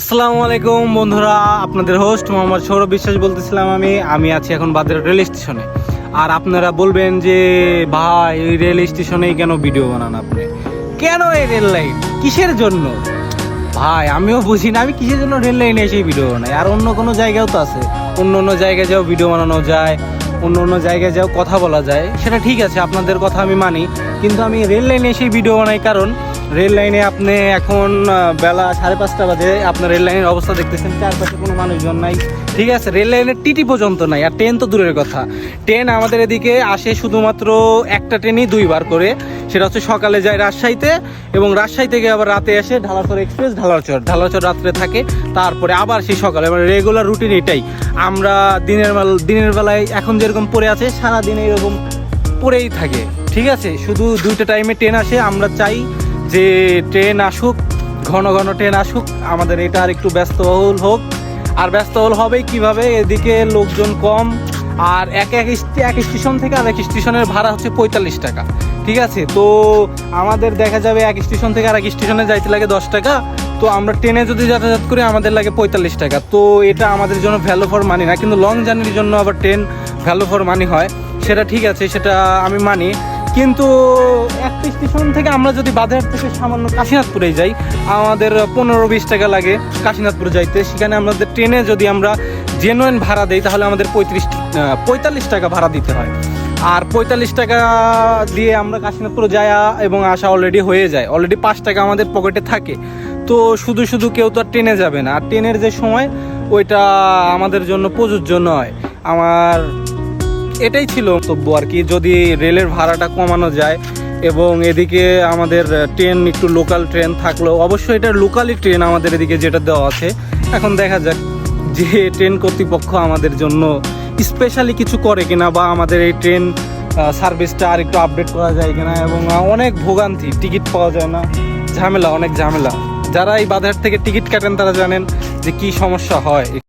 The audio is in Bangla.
আসসালামু আলাইকুম বন্ধুরা, আপনাদের হোস্ট মোহাম্মদ সৌরভ বিশ্বাস বলতেছিলাম আমি। আমি আছি এখন বাদের রেল স্টেশনে আর আপনারা বলবেন যে, ভাই, এই রেল স্টেশনেই কেন ভিডিও বানান আপনি? কেন এই রেল লাইন কিসের জন্য? ভাই, আমিও বুঝি না, আমি কিসের জন্য রেল লাইনে এসে ভিডিও বানাই? আর অন্য কোনো জায়গাও তো আছে। অন্য অন্য জায়গায় যাও ভিডিও বানানো যায়, অন্য অন্য জায়গায় যাও কথা বলা যায়। সেটা ঠিক আছে, আপনাদের কথা আমি মানি। কিন্তু আমি রেল লাইনে এসে ভিডিও বানাই কারণ রেল লাইনে আপনি এখন বেলা সাড়ে পাঁচটা বাজে, আপনার রেল লাইনের অবস্থা দেখতেছেন, চারপাশে কোনো মানুষজন নাই। ঠিক আছে, রেল লাইনের টিটি পর্যন্ত নাই, আর ট্রেন তো দূরের কথা। ট্রেন আমাদের এদিকে আসে শুধুমাত্র একটা ট্রেনই দুইবার করে, সেটা হচ্ছে সকালে যায় রাজশাহীতে, এবং রাজশাহী থেকে আবার রাতে আসে ঢালাচর এক্সপ্রেস, ঢালাচর। ঢালাচর রাত্রে থাকে, তারপরে আবার সেই সকালে মানে রেগুলার রুটিন এটাই। আমরা দিনের দিনের বেলায় এখন যেরকম পড়ে আছে, সারাদিন এরকম পড়েই থাকে। ঠিক আছে, শুধু দুইটা টাইমে ট্রেন আসে, আমরা চাই যে ট্রেন আসুক, ঘন ঘন ট্রেন আসুক, আমাদের এটা আর একটু ব্যস্তবহুল হোক। আর ব্যস্তবহুল হবেই কীভাবে? এদিকে লোকজন কম, আর এক এক এক স্টেশন থেকে আর আরেক স্টেশনের ভাড়া হচ্ছে পঁয়তাল্লিশ টাকা। ঠিক আছে? তো আমাদের দেখা যাবে এক স্টেশন থেকে আরেক স্টেশনে যাইতে লাগে দশ টাকা। তো আমরা ট্রেনে যদি যাতায়াত করি, আমাদের লাগে পঁয়তাল্লিশ টাকা। তো এটা আমাদের জন্য ভ্যালু ফর মানি না, কিন্তু লং জার্নির জন্য আবার ট্রেন ভ্যালু ফর মানি হয়। সেটা ঠিক আছে, সেটা আমি মানি। কিন্তু একটা স্টেশন থেকে আমরা যদি বাজার থেকে সামান্য কাশীনাথপুরে যাই, আমাদের পনেরো বিশ টাকা লাগে কাশীনাথপুর যাইতে। সেখানে আমাদের ট্রেনে যদি আমরা জেনুইন ভাড়া দেই, তাহলে আমাদের পঁয়ত্রিশ পঁয়তাল্লিশ টাকা ভাড়া দিতে হয়। আর পঁয়তাল্লিশ টাকা দিয়ে আমরা কাশীনাথপুর যাওয়া এবং আসা অলরেডি হয়ে যায়। অলরেডি পাঁচ টাকা আমাদের পকেটে থাকে। তো শুধু শুধু কেউ তো আর ট্রেনে যাবে না। আর ট্রেনের যে সময়, ওইটা আমাদের জন্য প্রযোজ্য নয়। আমার এটাই ছিল বক্তব্য আর কি। যদি রেলের ভাড়াটা কমানো যায় এবং এদিকে আমাদের ট্রেন, একটু লোকাল ট্রেন থাকলেও অবশ্যই এটা লোকালি ট্রেন আমাদের এদিকে যেটা দেওয়া আছে। এখন দেখা যাক যে ট্রেন কর্তৃপক্ষ আমাদের জন্য স্পেশালি কিছু করে কিনা বা আমাদের এই ট্রেন সার্ভিসটা আর একটু আপডেট করা যায় কিনা এবং অনেক ভোগান্তি টিকিট পাওয়া যায় না। ঝামেলা, অনেক ঝামেলা। যারা এই বাজার থেকে টিকিট কাটেন তারা জানেন যে কি সমস্যা হয়।